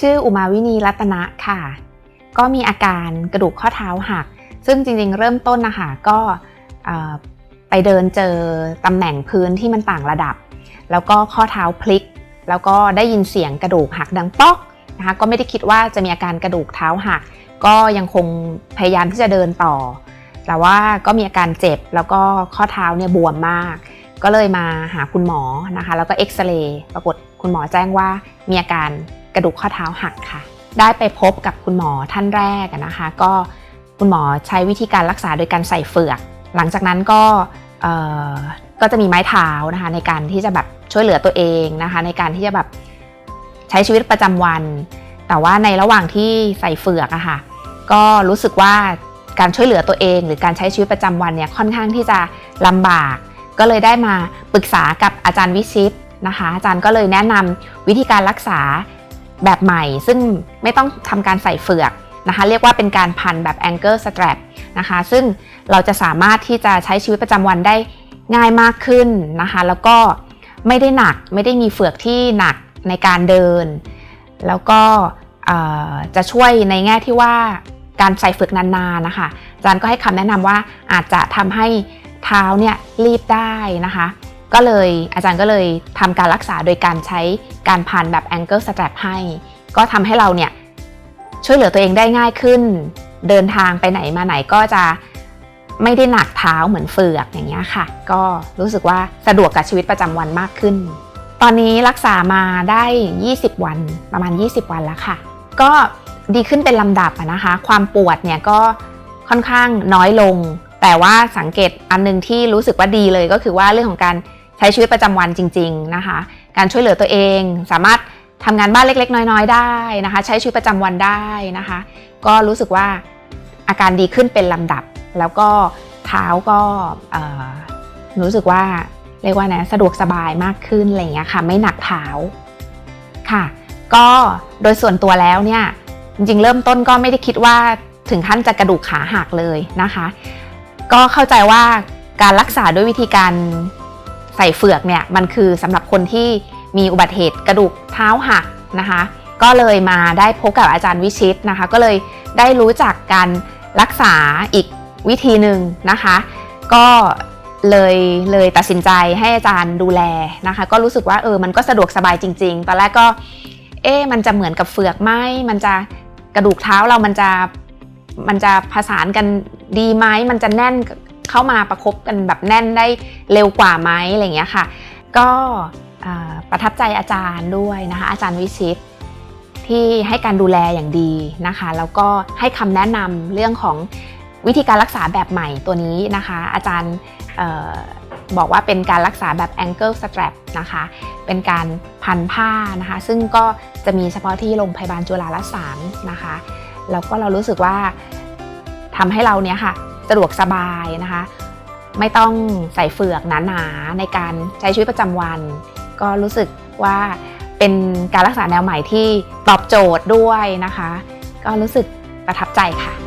ชื่ออุมาวินีรัตนะค่ะ ก็มีอาการกระดูกข้อเท้าหัก ซึ่งจริงๆ เริ่มต้นนะคะก็ไปเดินเจอตำแหน่งพื้นที่มันต่างระดับ แล้วก็ข้อเท้าพลิก แล้วก็ได้ยินเสียงกระดูกหักดังป๊อกนะคะก็ไม่ได้คิดว่าจะมีอาการกระดูกเท้าหัก ก็ยังคงพยายามที่จะเดินต่อ แต่ว่าก็มีอาการเจ็บแล้วก็ข้อเท้าเนี่ยบวมมาก ก็เลยมาหาคุณหมอนะคะ แล้วก็เอ็กซเรย์ปรากฏคุณหมอแจ้งว่ามีอาการ กระดูกข้อเท้าหักค่ะ ได้ไปพบกับคุณหมอท่านแรกนะคะ ก็คุณหมอใช้วิธีการรักษาโดยการใส่เฟือก หลังจากนั้นก็ก็จะมีไม้เท้านะคะในการที่จะแบบช่วยเหลือตัวเองนะคะ ในการที่จะแบบใช้ชีวิตประจำวัน แต่ว่าในระหว่างที่ใส่เฟือกอะค่ะก็รู้สึกว่าการช่วยเหลือตัวเอง หรือการใช้ชีวิตประจำวันเนี่ยค่อนข้างที่จะลำบาก ก็เลยได้มาปรึกษากับอาจารย์วิชิตนะคะ อาจารย์ก็เลยแนะนำวิธีการรักษา แบบใหม่ ซึ่งไม่ต้องทำการใส่เฟือกนะคะ เรียกว่าเป็นการพันแบบ angle strap นะคะ ซึ่งเราจะสามารถที่จะใช้ชีวิตประจำวันได้ง่ายมากขึ้นนะคะ แล้วก็ไม่ได้หนักไม่ได้มีเฟือกที่หนักในการเดิน แล้วก็จะช่วยในแง่ที่ว่าการใส่เฟือกนานๆนะคะอาจารย์ก็ให้คำแนะนำว่าอาจจะทำให้เท้าเนี่ยรีบได้นะคะ ก็เลยอาจารย์ก็เลยทำการรักษาโดยการใช้การพันแบบ ankle strap ให้ ก็ทำให้เราเนี่ยช่วยเหลือตัวเองได้ง่ายขึ้น เดินทางไปไหนมาไหนก็จะไม่ได้หนักเท้าเหมือนเฟือกอย่างเงี้ยค่ะ ก็รู้สึกว่าสะดวกกับชีวิตประจำวันมากขึ้น ตอนนี้รักษามาได้ 20 วันประมาณ 20 วันแล้วค่ะ ก็ดีขึ้นเป็นลำดับนะคะ ความปวดเนี่ยก็ค่อนข้างน้อยลง แต่ว่าสังเกตอันหนึงที่รู้สึกว่าดีเลยก็คือว่าเรื่องของการ ใช้ชีวิตประจำวันจริง ๆนะคะ การช่วยเหลือตัวเองสามารถทำงานบ้านเล็ก ๆ น้อย ๆ ได้นะคะ ใช้ชีวิตประจำวันได้นะคะ ก็รู้สึกว่าอาการดีขึ้นเป็นลำดับ แล้วก็เท้าก็รู้สึกว่าเรียกว่านะสะดวกสบายมากขึ้นอะไรอย่างเงี้ยค่ะ ไม่หนักเท้าค่ะ ก็โดยส่วนตัวแล้วเนี่ยจริงๆ เริ่มต้นก็ไม่ได้คิดว่าถึงขั้นจะกระดูกขาหักเลยนะคะ ก็เข้าใจว่าการรักษาด้วยวิธีการ ใส่เฟือกเนี่ยมันคือสำหรับคนที่มีอุบัติเหตุกระดูกเท้าหักนะคะ ก็เลยมาได้พบกับอาจารย์วิชิตนะคะ ก็เลยได้รู้จักการรักษาอีกวิธีหนึ่งนะคะ ก็เลยเลยตัดสินใจให้อาจารย์ดูแลนะคะ ก็รู้สึกว่าเออมันก็สะดวกสบายจริง ๆ ตอนแรกก็เอ๊มันจะเหมือนกับเฟือกไหมมันจะกระดูกเท้าเรามันจะมันจะผสานกันดีไหมมันจะแน่น เข้ามาประคบกันแบบแน่นได้เร็วกว่าไหมอะไรอย่างเงี้ยค่ะ ก็ประทับใจอาจารย์ด้วยนะคะอาจารย์วิชิตที่ให้การดูแลอย่างดีนะคะ แล้วก็ให้คำแนะนำเรื่องของวิธีการรักษาแบบใหม่ตัวนี้นะคะ อาจารย์บอกว่าเป็นการรักษาแบบ ankle strap นะคะ เป็นการพันผ้านะคะ ซึ่งก็จะมีเฉพาะที่โรงพยาบาลจุฬาลสารนะคะ แล้วก็เรารู้สึกว่าทำให้เราเนี้ยค่ะ สะดวกสบายนะคะ ไม่ต้องใส่เฟือกหนาๆในการใช้ชีวิตประจำวัน ก็รู้สึกว่าเป็นการรักษาแนวใหม่ที่ตอบโจทย์ด้วยนะคะ ก็รู้สึกประทับใจค่ะ